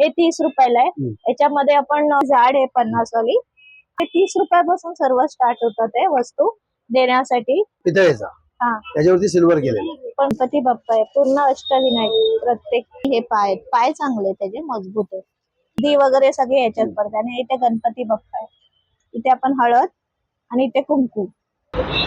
हे तीस रुपयाला आहे. याच्यामध्ये आपण झाड आहे पन्नास वाली. हे तीस रुपयापासून सर्व स्टार्ट होतात ते वस्तू देण्यासाठी. पितळेचा हा. त्याच्यावरती सिल्वर केलेलं गणपती बाप्पा आहे. पूर्ण अष्टविनायक प्रत्येक हे पाय पाय चांगले आहेत त्याचे मजबूत आहे दी वगैरे सगळे याच्यात पडतात. आणि इथे गणपती बाप्पा आहे. इथे आपण हळद आणि इथे कुंकू.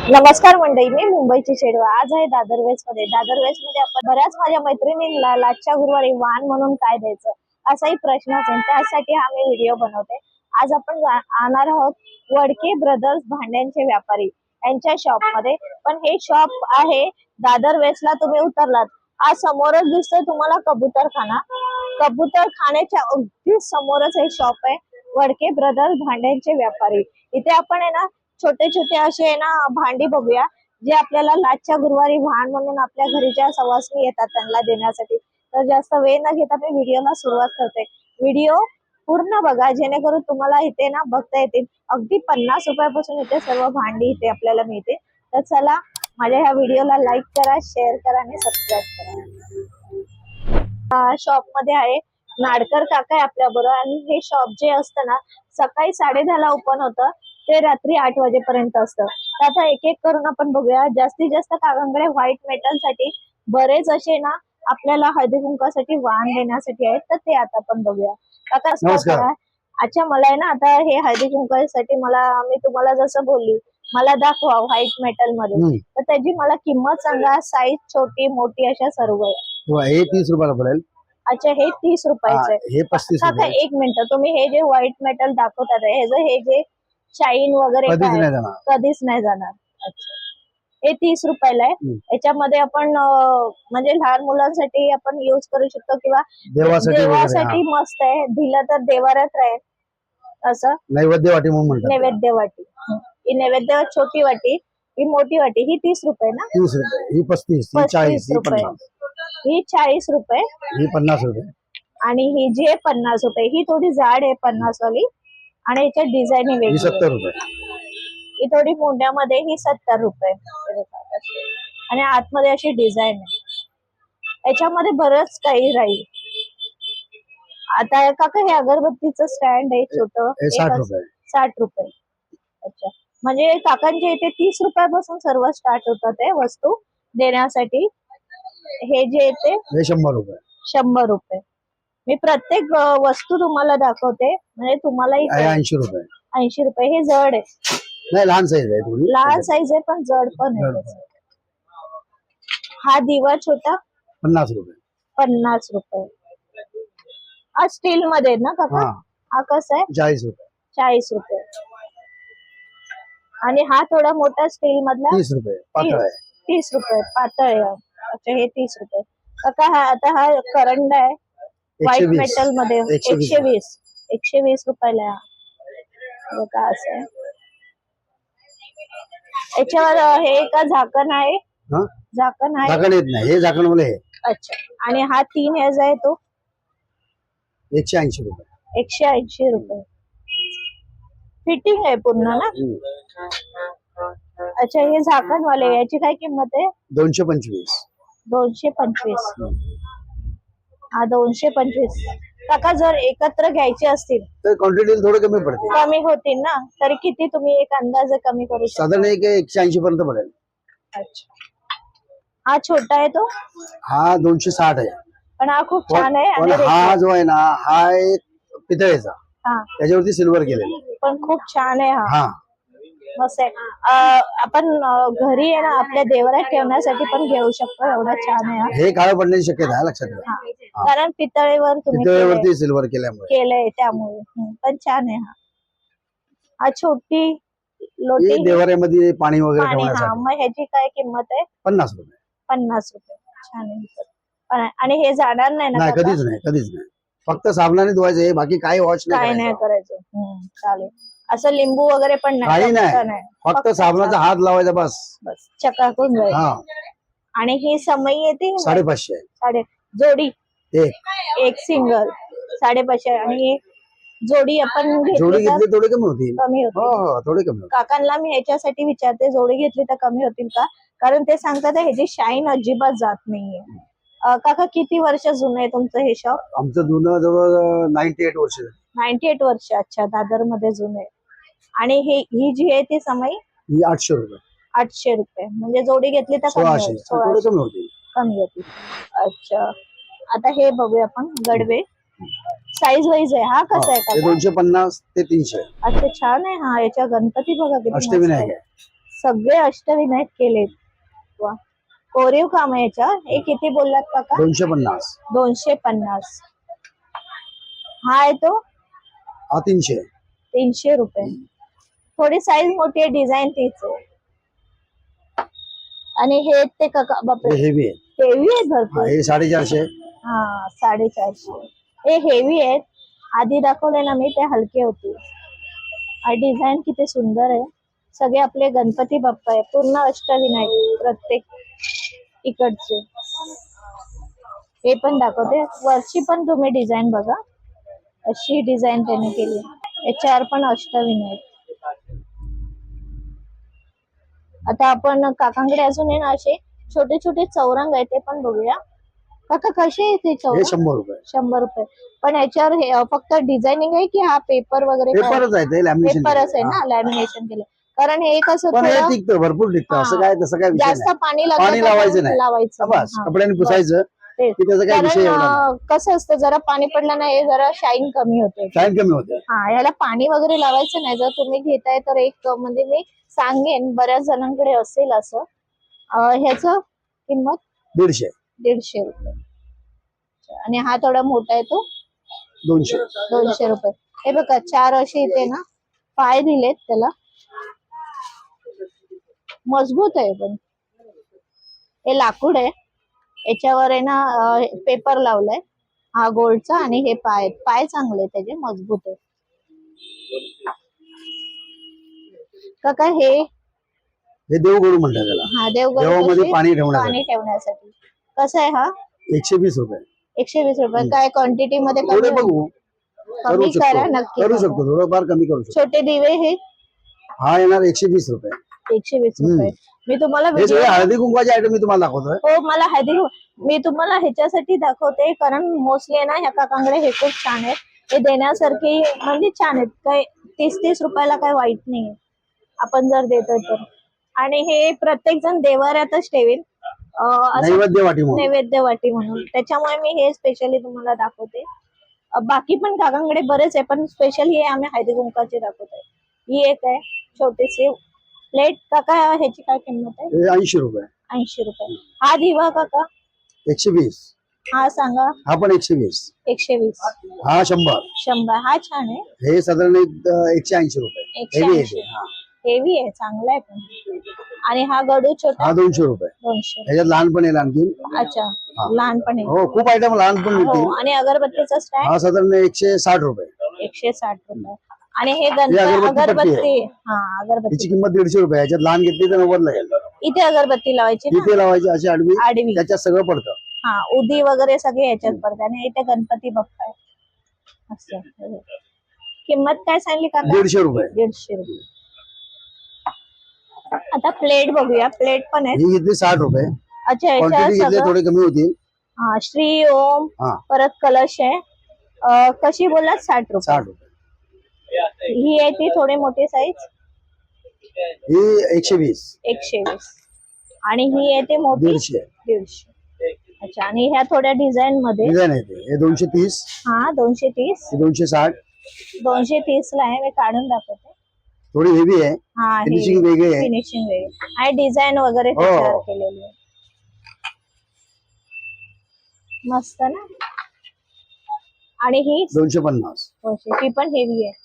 नमस्कार मंडळी मी मुंबईची शेडवा. आज आहे दादर वेस्टमध्ये दादर वेस्टमध्ये आपण बऱ्याच माझ्या मैत्रिणींना लाजच्या गुरुवारी वाण म्हणून काय द्यायचं? असाही प्रश्न असेल. त्यासाठी हा मी व्हिडिओ बनवते आज आपण आणणार आहोत वडके ब्रदर्स भांड्यांचे व्यापारी यांच्या शॉपमध्ये. पण हे शॉप आहे दादर वेस्टला तुम्ही उतरलात. आज समोरच दिसतोय तुम्हाला कबूतर खाना. कबूतर खाण्याच्या अगदी समोरच हे शॉप आहे. वडके ब्रदर्स भांड्यांचे व्यापारी. इथे आपण आहे ना छोटे छोटे असे आहे ना भांडी बघूया. जे आपल्याला लाजच्या गुरुवारी वाहन म्हणून आपल्या घरीच्या सवासनी येतात त्यांना देण्यासाठी. तर जास्त वेळ न घेता मी व्हिडिओला सुरुवात करते. व्हिडिओ पूर्ण बघा जेणेकरून तुम्हाला इथे ना बघता येतील. अगदी पन्नास रुपयापासून इथे सर्व भांडी इथे आपल्याला मिळते. तर चला माझ्या ह्या व्हिडिओला लाईक करा शेअर करा आणि सबस्क्राईब करा. शॉपमध्ये आहे. नाडकर काका आहे आपल्या बरोबर आणि हे शॉप जे असतं ना सकाळी साडे ला ओपन होतं. ते रात्री आठ वाजेपर्यंत असतं. तर आता एक एक करून आपण बघूया. जास्तीत जास्त काकांकडे व्हाईट मेटलसाठी बरेच असे ना आपल्याला हळदी कुंकासाठी वाहन देण्यासाठी आहेत तर ते आता आपण बघूया काका नमस्कार. करा. अच्छा मला आहे ना आता हे हळदी कुंकासाठी मला मी तुम्हाला जसं बोलली मला दाखवा व्हाईट मेटलमध्ये हम्म. तर त्याची मला किंमत सांगा साईज छोटी मोठी अशा सर्व आहे. हे तीस रुपयाला पडेल अच्छा हे तीस रुपयाचं आहे हे पस्तीस काका रुपये एक मिनिट तुम्ही हे जे व्हाईट मेटल दाखवतात हे जे हे जे शाईन वगैरे कधीच काय नाही जाणार कधीच नाही जाणार अच्छा हे तीस रुपयाला आहे. हम्म. याच्यामध्ये आपण अं, म्हणजे लहान मुलांसाठी आपण युज करू शकतो किंवा देवासाठी वगैरे देवासाठी मस्त आहे. दिलं तर देवाऱ्यात राहील. असं. नैवेद्य वाटी म्हणून म्हणतात नैवेद्य वाटी. ही नैवेद्य छोटी वाटी ही मोठी वाटी ही तीस रुपये ना? तीस रुपये. ही पस्तीस ही चाळीस पस्तीस ही रुपये. पन्नास. ही चाळीस रुपये. ही पन्नास रुपये. आणि ही जी आहे पन्नास रुपये. ही थोडी जाड आहे पन्नास वाली आणि याच्यात डिझाईन ही वेगळी सत्तर आहे. रुपये. ही थोडी मोंड्यामध्ये ही सत्तर रुपये. आणि आतमध्ये अशी डिझाईन आहे. याच्यामध्ये बरंच काही राहील. आता काका हे अगरबत्तीचं स्टँड आहे छोट. साठ रुपये. अच्छा. म्हणजे काकांच्या इथे तीस रुपयापासून सर्व स्टार्ट होतात आहे वस्तू देण्यासाठी. हे जे येते शंभर रुपये. शंभर रुपये. मी प्रत्येक वस्तू तुम्हाला दाखवते. म्हणजे तुम्हालाही हे ऐंशी रुपये. ऐंशी रुपये. हे जड आहे. नाही लहान साईज आहे थोडी. लहान साईज आहे पण जड पण आहे. हा दिवा छोटा? पन्नास रुपये. पन्नास रुपये. हा स्टील मध्ये आहे ना काका? हा. हा कसा आहे? चाळीस रुपये. चाळीस रुपये. आणि हा थोडा मोठा स्टील मधला तीस रुपये. पातळ आहे. तीस रुपये. पातळ आहे. हा. अच्छा हे तीस रुपये. काका हा आता हा करंडा आहे. एकशे व्हाईट वीस. मेटलमध्ये. एकशे वीस. एकशे वीस. एकशे वीस रुपयाला आहे हा. बघा असं आहे. याच्यावर हे का झाकण आहे? हा? झाकण आहे? झाकण येत नाही. हे झाकण मला हे. अच्छा. आणि हा तीन ह्याच आहे तो? एकशे ऐंशी रुपये. एकशे ऐंशी रुपये. फिटिंग आहे पूर्ण ना. अच्छा हे झाकण वाले याची काय किंमत आहे? दोनशे पंचवीस. दोनशे पंचवीस. हा दोनशे पंचवीस. काका जर एकत्र घ्यायचे असतील तर क्वांटिटी थोडं कमी पडते. कमी होतील ना? तरी किती तुम्ही एक अंदाजे कमी करू शकता? साधारण एक एकशे ऐंशी पर्यंत पडेल. अच्छा. हा छोटा आहे तो? हा दोनशे साठ आहे. पण हा खूप छान आहे पण आणि हा जो आहे ना हा एक पितळेचा. हा. त्याच्यावरती सिल्वर केलेला आहे. पण खूप छान आहे हा. हा. मस्त आहे आपण घरी आहे ना आपल्या देवरात ठेवण्यासाठी पण घेऊ शकतो एवढा छान आहे. हा. काळं पडण्याची शक्यता आहे लक्षात हा. कारण पितळेवर तुम्ही केलंय. पितळेवरती सिल्वर केल्यामुळे. केलंय त्यामुळे. हम्म, पण छान आहे हा. हा छोटी हे लोटी देवाऱ्यामध्ये पाणी वगैरे आणि हा ठेवण्यासाठी. मग ह्याची काय किंमत आहे? पन्नास रुपये. पन्नास रुपये. छान आहे. पण- आणि हे जाणार नाही ना नाही काका? कधीच नाही कधीच नाही. फक्त साबणाने धुवायचं हे बाकी काही वॉश काय नाही नाही करायचं. करायचं. हम्म, चालेल. असं लिंबू वगैरे पण नाही काही फक्त नाही. फक्त साबणाचा हात लावायचा बस. बस चकाकून जाईल. हा. आणि ही समय येते साडेपाचशे. साडे जोडी. एक. एक सिंगल. साडेपाचशे. आणि जोडी आपण जोडी घेतली थोडी कमी होतील. कमी हो होतील. हो थोडी कमी होतील. काकांना मी ह्याच्यासाठी विचारते जोडी घेतली तर कमी होतील का? कारण ते सांगतात ह्याची शाईन अजिबात जात नाहीये. काका किती वर्ष जुनं आहे तुमचं हे शॉप? आमचं जुनं जवळ नाईन्टी एट वर्ष. नाईन्टी एट वर्ष अच्छा दादरमध्ये जुनं आहे. आणि हे ही जी आहे ती समय ही आठशे रुपये. आठशे रुपये. म्हणजे जोडी घेतली तर कमी सोळाशे. होईल. थोडे सोळाशे. कमी होतील. कमी होती अच्छा. आता हे बघूया आपण गडवे. साईज वाईज आहे. हा कसा आहे काका? दोनशे पन्नास ते तीनशे. अच्छा छान आहे. हा याच्या गणपती बघा किती मस्त अष्टविनायक आहे. आहे. सगळे अष्टविनायक केले वा. कोरीव काम आहे याच्या. हे किती बोललात काका? दोनशे पन्नास. दोनशे पन्नास. हा आहे तो? हा तीनशे. तीनशे रुपये. थोडी साईज मोठी आहे डिझाईन तीच आहे. आणि हे ते काका बापरे. हेवी आहे. हेवी आहेत हा, भरपूर. हे साडेचारशे हा साडेचारशे. हे हेवी आहेत. आधी दाखवले ना मी ते हलके होते. आणि डिझाईन किती सुंदर आहे. सगळे आपले गणपती बाप्पा आहे. पूर्ण अष्टविनायक प्रत्येक इकडचे. हे पण दाखवते. वरची पण तुम्ही डिझाईन बघा. अशी डिझाईन त्यांनी केली याच्यावर पण अष्टविनायक. आता आपण काकांकडे अजून आहे ना असे. छोटे छोटे चौरंग आहे ते पण बघूया. काका कसे आहे ते हे चौरंग? शंभर रुपये. शंभर रुपये. पण याच्यावर हे अं, फक्त डिझायनिंग आहे की हा पेपर वगैरे काय? पेपरच आहे ते लॅमिनेशन पेपरच आहे ना लॅमिनेशन केलं कारण हे कसं पण हे थोडं टिकतं भरपूर टिकतं. असं. काय तसं काय विषय जास्त नाही. पाणी लागलं पाणी तर लावायचं नाही. लावायचं. बस हा. कपड्याने पुसायचं. तेच. की त्याचा काय कारण विषय एवढा नाही. अं, कसं असतं जरा पाणी पडलं ना हे जरा शाईन कमी होते. टाइम कमी होते. हा याला पाणी वगैरे लावायचं नाही. जर तुम्ही घेताय तर एक अं, म्हणजे मी सांगेन बऱ्याच जणांकडे असेल असं. ह्याचं किंमत दीडशे. दीडशे रुपये. आणि हा थोडा मोठा आहे तो. दोनशे. दोनशे रुपये. हे बघा चार असे इथे ना पाय दिलेत त्याला. मजबूत आहे पण. हे लाकूड आहे. याच्यावर आहे ना पेपर लावलाय. हा गोल्डचा आणि हे पाय. पाय चांगले त्याचे मजबूत आहे काका हे? हे देवगडू म्हणतात त्याला. हा देवगड देवामध्ये पाणी ठेवण्यासाठी. पाणी ठेवण्यासाठी. कसं आहे हा? एकशे वीस रुपये. एकशे वीस रुपये. काय क्वांटिटी मध्ये थोडे कमी बघू. करू कमी करा शकतो नक्की करू करा. शकतो. थोडंफार कमी करू शकतो. छोटे दिवे हे? हा येणार एकशे वीस रुपये. एकशे वीस रुपये. मी तुम्हाला हे सगळे हळदी कुंकवाचे आयटम मी तुम्हाला दाखवतोय. हो मला हळदी मी तुम्हाला ह्याच्यासाठी दाखवते कारण मोस्टली ना ह्या काकांकडे हे खूप छान आहेत. हे देण्यासारखे म्हणजे छान आहेत. काय तीस तीस रुपयाला काय वाईट नाही आपण जर देतोय तर. आणि हे प्रत्येक जण देवाऱ्यातच ठेवेल. अं, असं नैवेद्य वाटी म्हणून. नैवेद्य वाटी म्हणून. त्याच्यामुळे मी हे स्पेशली तुम्हाला दाखवते. अं, बाकी पण काकांकडे बरेच आहे पण स्पेशल हे आम्ही हळदी कुंकाचे दाखवतोय. ही एक आहे छोटीशी. प्लेट काका ह्याची काय किंमत आहे? हे ऐंशी रुपये. ऐंशी रुपये. हा दिवा काका? एकशे वीस. हा सांगा. हा पण एकशे वीस. एकशे वीस. हा शंभर. शंभर. हा छान आहे. हे साधारण एक, अं, एकशे ऐंशी रुपये. एकशे हेवी ऐंशी. हा. हेवी आहे चांगला आहे पण. आणि हा गडू छोटा? हा दोनशे रुपये. दोनशे. ह्याच्यात लहान पण येईल आणखी अच्छा लहानपणी हो खूप आयटम लहान पण हो मिळतील. आणि अगरबत्तीचा स्टँड हा साधारण एकशे साठ रुपये. एकशे साठ रुपये. आणि हे ही गणपती अगरबत्ती अगरबत्ती. हा अगरबत्ती. तिची किंमत दीडशे रुपये ह्याच्यात लहान घेतली तर नव्वद लागेल. इथे अगरबत्ती लावायची ना? तिथे लावायची अशी आडवी. आडवी. त्याच्यात सगळं पडतं. हा उदी वगैरे सगळे याच्यात पडते आणि इथे गणपती बाप्पा आहे. असं. किंमत काय सांगली का दीडशे रुपये. दीडशे रुपये. आता प्लेट बघूया. प्लेट पण आहे ही घेतली साठ रुपये. अच्छा याच्यावर क्वांटिटी घेतली सगळं थोडी कमी होतील हा श्री ओम हा. परत कलश आहे. अं, कशी बोललात? साठ रुपये. साठ रुपये. ही आहे ती थोडी मोठी साईज ही एकशे वीस. एकशे वीस. आणि ही आहे ती मोठी? दीडशे. दीडशे. अच्छा आणि ह्या थोड्या डिझाईन मध्ये? डिझाईन येते हे दोनशे तीस. हा दोनशे तीस. हे दोनशे साठ. दोनशे तीस ला आहे मी काढून दाखवते. थोडी हेवी आहे. हा फिनिशिंग वेगळी आहे. फिनिशिंग वेगळी. आणि डिझाईन वगैरे हो. त्याच्यावर केलेली आहे. मस्त ना? आणि ही दोनशे पन्नास. दोनशे. ही पण हेवी आहे.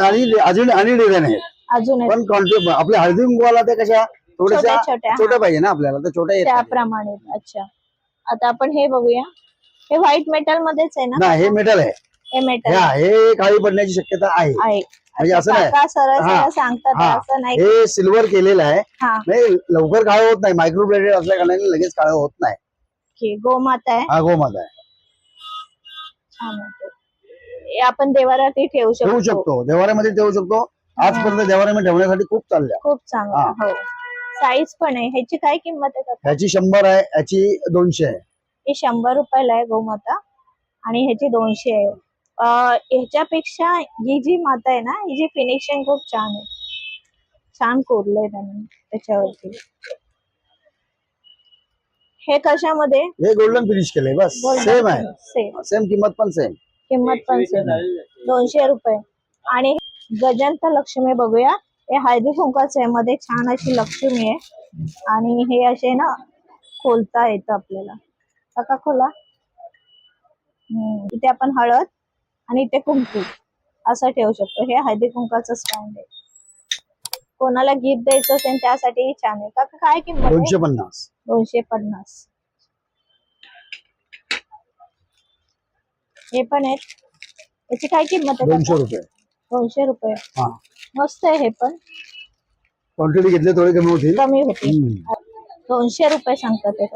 आणि अजून आणि डिझाईन आहेत. अजून एक पण क्वांटिटी आपल्या हळदी कुंकवाला त्या कशा? थोड्याशा छोट्या-छोट्या, हा. छोट्या पाहिजे ना आपल्याला तर छोट्या येत नाही. त्याप्रमाणे. अच्छा. आता आपण हे बघूया. हे व्हाईट मेटल मध्येच आहे ना? नाही हे मेटल आहे. हे हे हे काळी पडण्याची शक्यता आहे. म्हणजे असं नाही. सरळ हा. सांगतात हा. असं नाही. हे सिल्वर केलेलं आहे. हा. नाही लवकर काळं होत नाही. मायक्रोब्लेडेड असल्या कारणाने लगेच काळं होत नाही. गोमाता आहे. हा गोमाता आहे. हे आपण देवारातही ठेवू ठेवू शकतो. शकतो देवाऱ्यामध्ये ठेवू शकतो. आजपर्यंत देवाऱ्यामध्ये ठेवण्यासाठी खूप चालल्या. खूप चांगला. हो. साईज पण आहे. ह्याची काय किंमत आहे? ह्याची शंभर आहे ह्याची दोनशे आहे. ही शंभर रुपयाला आहे गोमाता. आणि ह्याची दोनशे आहे. ह्याच्यापेक्षा ही जी माता आहे ना ही जी फिनिशिंग खूप छान आहे. छान कोरलंय त्यांनी त्याच्यावरती. हे कशामध्ये? हे गोल्डन फिनिश केलंय बस. सेम आहे. सेम किंमत पण सेम किंमत पण सेम दोनशे रुपये. आणि गजंत लक्ष्मी बघूया. हे हळदी कुंकाचं आहे मध्ये छान अशी लक्ष्मी आहे. आणि हे असे ना खोलता येतं आपल्याला. खोला. इथे आपण हळद. आणि इथे कुंकू. असं ठेवू शकतो. हे हळदी कुंकाचं स्टँड आहे. कोणाला गिफ्ट द्यायचं असेल त्यासाठी छान आहे. काका काय किंमत दोनशे पन्नास. दोनशे पन्नास. हे पण आहेत. याची काय किंमत आहे दोनशे काका? रुपये. दोनशे रुपये. हा. मस्त आहे हे पण. क्वांटिटी घेतली थोडी कमी होतील. कमी होते हम्म. दोनशे रुपये सांगतात ते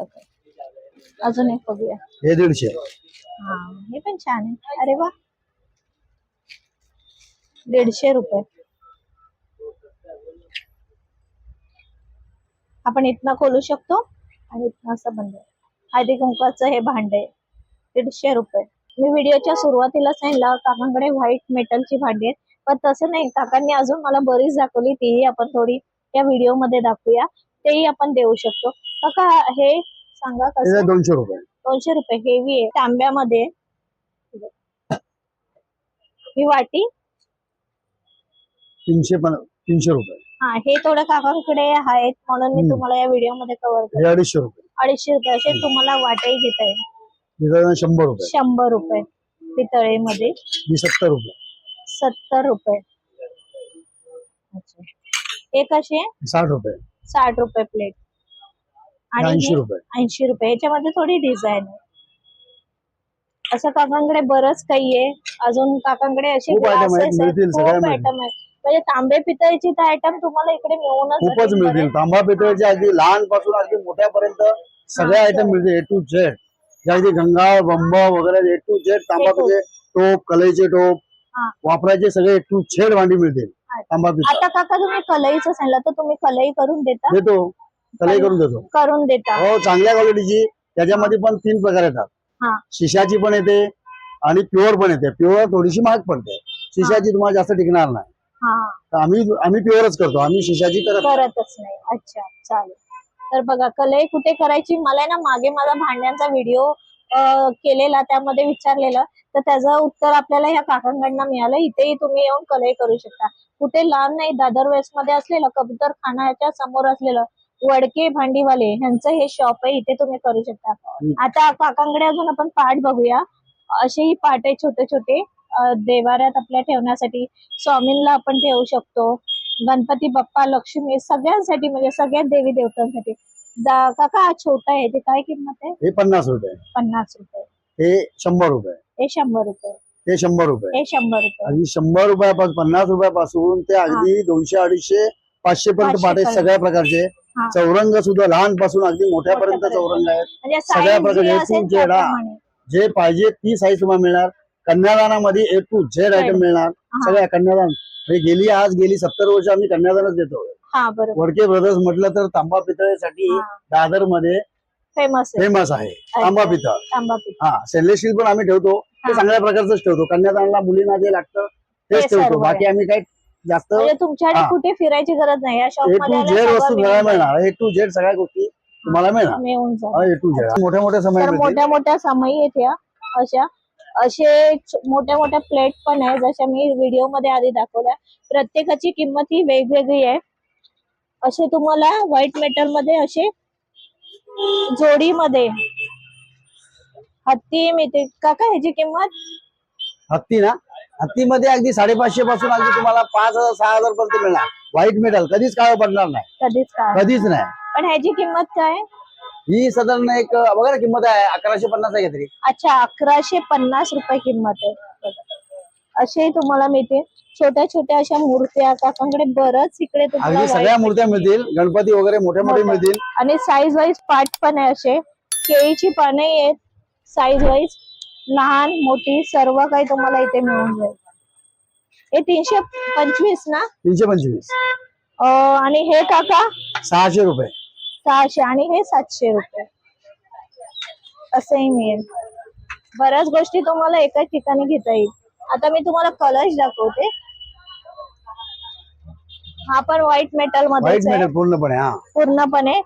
अजून एक बघूया. हे दीडशे. हा हे पण छान आहे. अरे वा. दीडशे रुपये. आपण इथनं खोलू शकतो आणि इथनं असं बंद. हळदी कुंकाचं हे भांड आहे. दीडशे रुपये. मी व्हिडिओच्या सुरुवातीला सांगितलं काकांकडे व्हाईट मेटलची भांडी आहेत. पण तसं नाही काकांनी अजून मला बरीच दाखवली तीही आपण थोडी या व्हिडिओमध्ये दाखवूया. तेही आपण देऊ शकतो. काका हे सांगा कसं? दोनशे रुपये. दोनशे रुपये. हेवी आहे. तांब्यामध्ये. ही वाटी तीनशे तीनशे रुपये. हा हे थोडं काकांकडे आहेत म्हणून मी. तुम्हाला या व्हिडिओमध्ये कव्हर हे अडीचशे रुपये. अडीचशे रुपये असे तुम्हाला वाटाही घेता येईल. शंभर रुपये. शंभर रुपये. पितळेमध्ये. ही सत्तर रुपये. सत्तर रुपये. अच्छा. कसे? हे साठ रुपये. साठ रुपये प्लेट हे ऐंशी रुपये. ऐंशी रुपये. याच्यामध्ये थोडी डिझाईन आहे. असं काकांकडे बरंच काही आहे. अजून काकांकडे असे खूप item आहेत, glasses आहेत, मिळतील, खूप सगळ्या मिळतील. आयटम आहेत. म्हणजे तांबे पितळेची आयटम तुम्हाला इकडे मिळूनच खूपच मिळतील. तांबा पितळेचे अगदी लहानपासून अगदी मोठ्यापर्यंत सगळे आयटम मिळतील. ए टू झेड अगदी गंगा बंब वगैरे ए टू झेड तांबा पितळे टोप कलईचे टोप. वापरायचे सगळे ए टू झेड भांडी मिळतील. तांबा पितळ आता काका तुम्ही कलईचं सांगितलं तर तुम्ही कलई करून देता? देतो. कलई करून देतो. करून देता. हो चांगल्या क्वालिटीची त्याच्यामध्ये पण तीन प्रकार येतात. शिशाची पण येते आणि प्युअर पण येते. प्युअर थोडीशी महाग पडते. शिशाची तुम्हाला जास्त टिकणार नाही. आम्ही आम्ही प्युअरच करतो. आम्ही शिशाची करत नाही. करतच नाही. अच्छा चालेल. तर बघा कलई कुठे करायची? मला ना मागे माझा भांड्यांचा व्हिडिओ केलेला त्यामध्ये विचारलेलं. तर त्याचं उत्तर आपल्याला ह्या काकांकडनं मिळालं. इथेही तुम्ही येऊन कलई करू शकता. कुठे लांब नाही दादर वेस्टमध्ये असलेलं कबूतर खानाच्या समोर असलेलं वडके भांडीवाले ह्यांचं हे शॉप आहे. इथे तुम्ही करू शकता. आता काकांकडे अजून आपण पाठ बघूया. असेही पाठ आहे छोटे छोटे देवाऱ्यात आपल्या ठेवण्यासाठी स्वामींना आपण ठेवू शकतो. गणपती बाप्पा लक्ष्मी सगळ्यांसाठी म्हणजे सगळ्या देवी देवतांसाठी. काका छोटा आहे ते काय किंमत आहे? हे पन्नास रुपये. पन्नास रुपये. हे शंभर रुपये. हे शंभर रुपये. हे शंभर रुपये. हे शंभर रुपये. आणि शंभर रुपयापासून पन्नास रुपयापासून ते अगदी दोनशे अडीचशे पाचशे पर्यंत पाठ आहेत. सगळ्या प्रकारचे. चौरंग सुद्धा लहानपासून अगदी मोठ्यापर्यंत. चौरंग आहेत. सगळ्या प्रकारचे. जे पाहिजे ती साईज तुम्हाला मिळणार. कन्यादानामध्ये ए टू झेड आयटम मिळणार. सगळ्या कन्यादान. म्हणजे गेली आज गेली सत्तर वर्ष आम्ही कन्यादानच देतो. हा वडके ब्रदर्स म्हटलं तर तांबा पितळेसाठी. दादरमध्ये फेमस आहे. फेमस आहे. तांबा पितळ. हा स्टेनलेस पण आम्ही ठेवतो. ते. चांगल्या प्रकारचंच ठेवतो. कन्यादानाला मुलींना जे लागतं तेच ठेवतो. बाकी आम्ही काही जास्त म्हणजे तुमच्याकडे हा. कुठे फिरायची गरज नाही. ए टू झेड वस्तू. मिळणार. ए टू झेड सगळ्या गोष्टी तुम्हाला मिळणार. ए टू झेड मोठ्या मोठ्या समय मोठ्या मोठ्या समयी आहेत या अशा. असे मोठ्या मोठ्या प्लेट पण आहे जशा मी व्हिडिओमध्ये आधी दाखवल्या. प्रत्येकाची किंमत ही वेगवेगळी आहे. असे तुम्हाला व्हाईट मेटलमध्ये असे जोडीमध्ये हत्ती मिळते काका ह्याची किंमत? हत्ती ना? हत्तीमध्ये अगदी साडेपाचशे पासून अगदी तुम्हाला पाच हजार सहा हजार पर्यंत मिळणार. व्हाईट मेटल कधीच काळ पडणार नाही. कधीच काय कधीच नाही. पण ह्याची किंमत काय? ही साधारण एक बघा ना किंमत आहे. अकराशे पन्नास आहे काहीतरी. अच्छा अकराशे पन्नास रुपये किंमत आहे. बघा. असे तुम्हाला मिळते. छोट्या छोट्या अशा मूर्त्या काकांकडे बरंच इकडे तुम्हाला अगदी सगळ्या मूर्त्या मिळतील. गणपती वगैरे मोठ्या मोठे मोठ्या. मिळतील. आणि साईज वाईज पाट पण आहे असे. केळीची पाने आहेत. साईज वाईज लहान मोठी सर्व काही तुम्हाला इथे मिळून जाईल. हे तीनशे पंचवीस ना? तीनशे पंचवीस. अं, आणि हे काका? सहाशे रुपये. सहाशे आणि हे सातशे रुपये. असंही मिळेल. बऱ्याच गोष्टी तुम्हाला एकाच ठिकाणी घेता येईल. आता मी तुम्हाला कलश दाखवते. हा पण व्हाईट मेटलमध्ये मेटल पूर्णपणे हा. पूर्णपणे.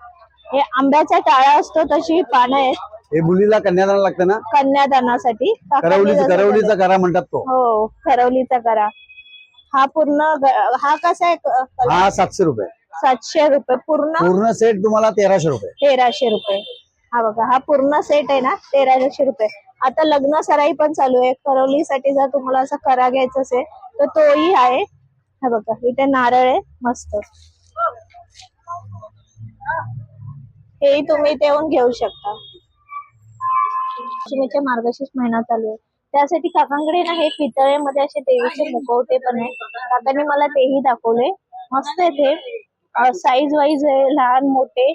हे आंब्याचा टाळा असतो तशी पानं आहेत. हे मुलीला कन्यादान लागतं ना? कन्यादानासाठी. करवलीचं. करा म्हणतात तो. हो करवलीचा करा. हा पूर्ण हा कसा आहे? हा सातशे रुपये. सातशे रुपये. पूर्ण? पूर्ण सेट तुम्हाला तेराशे रुपये. तेराशे रुपये. हा बघा हा पूर्ण सेट आहे ना तेराशे रुपये. आता लग्न सराई पण चालू आहे. करवलीसाठी जर तुम्हाला असं करा घ्यायचं असेल तर तोही आहे. हा बघा इथे नारळ आहे. मस्त. हेही तुम्ही इथे येऊन घेऊ शकता. लक्ष्मीचे मार्गशीर्ष महिना चालू आहे. त्यासाठी काकांकडे ना हे पितळेमध्ये असे देवीचे मुखवटे पण आहे काकांनी मला तेही दाखवले. मस्त आहे ते. साईज वाईज आहे लहान मोठे.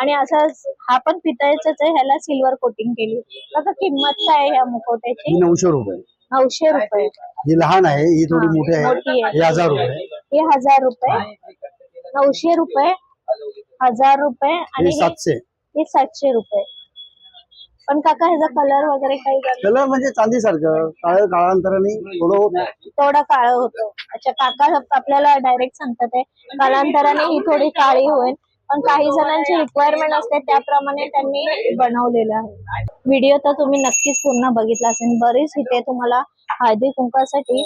आणि असं हा पण पितळेचाच आहे ह्याला सिल्वर कोटिंग केली. आता किंमत काय आहे ह्या मुखवट्याची? नऊशे रुपये. नऊशे रुपये. ही लहान आहे ही थोडी मोठी आहे. ही हजार रुपये. हे हजार रुपये. नऊशे रुपये हजार रुपये. आणि सातशे. हे सातशे रुपये. पण काका ह्याचा कलर वगैरे काही कलर म्हणजे चांदी सारखं काळ काळांतराने थोडं होत. थोडा काळ होतो. अच्छा काका आपल्याला डायरेक्ट सांगतात आहे कालांतराने ही थोडी काळी होईल. पण काही जणांची रिक्वायरमेंट असते त्याप्रमाणे त्यांनी बनवलेलं आहे. व्हिडिओ तर तुम्ही नक्कीच पूर्ण बघितला असेल. बरीच इथे तुम्हाला हळदी कुंकासाठी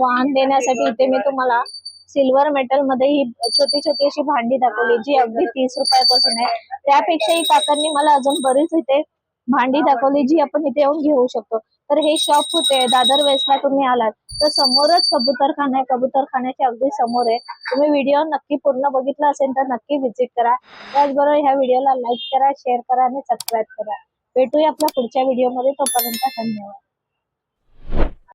वाहन देण्यासाठी इथे मी तुम्हाला सिल्वर मेटलमध्ये ही छोटी छोटी अशी भांडी दाखवली जी अगदी तीस रुपयापासून आहे. त्यापेक्षाही काकांनी मला अजून बरीच इथे भांडी दाखवली जी आपण इथे येऊन घेऊ शकतो. तर हे शॉप होते. दादर वेस्टला तुम्ही आलात. तर समोरच कबूतरखाना आहे. कबूतरखान्याच्या अगदी समोर आहे. तुम्ही व्हिडिओ नक्की पूर्ण बघितला असेल तर नक्की व्हिजिट करा. त्याचबरोबर ह्या व्हिडिओला लाईक करा शेअर करा आणि सबस्क्राईब करा. भेटूया आपल्या पुढच्या व्हिडिओमध्ये तोपर्यंत धन्यवाद.